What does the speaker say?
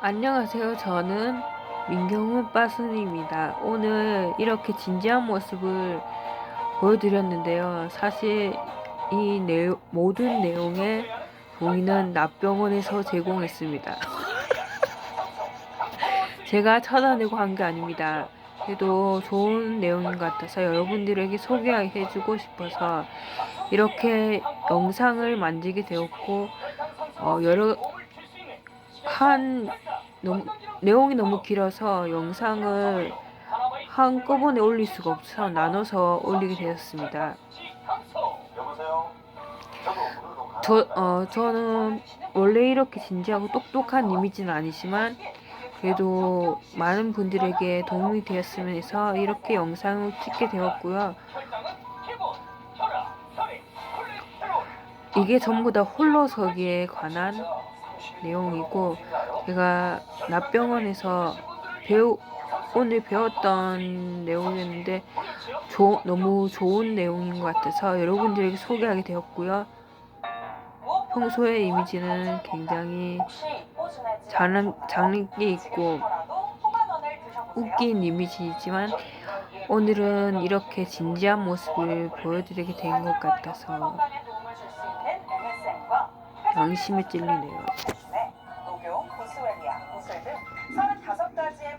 안녕하세요. 저는 민경훈 빠순입니다. 오늘 이렇게 진지한 모습을 보여드렸는데요. 사실 이 내용, 모든 내용의 동의는 납병원에서 제공했습니다. 제가 찾아내고 한 게 아닙니다. 그래도 좋은 내용인 것 같아서 여러분들에게 소개해주고 싶어서 이렇게 영상을 만들게 되었고 어, 여러 한 너무, 내용이 너무 길어서 영상을 한꺼번에 올릴 수가 없어서 나눠서 올리게 되었습니다. 저, 어, 저는 원래 이렇게 진지하고 똑똑한 이미지는 아니지만 그래도 많은 분들에게 도움이 되었으면 해서 이렇게 영상을 찍게 되었고요. 이게 전부 다 홀로서기에 관한 내용이고 제가 납병원에서 배우 오늘 배웠던 내용이었는데 조, 너무 좋은 내용인 것 같아서 여러분들에게 소개하게 되었고요. 평소의 이미지는 굉장히 장난, 장난기 있고 웃긴 이미지이지만 오늘은 이렇게 진지한 모습을 보여드리게 된 것 같아서 양심에 찔리네요. 35가지의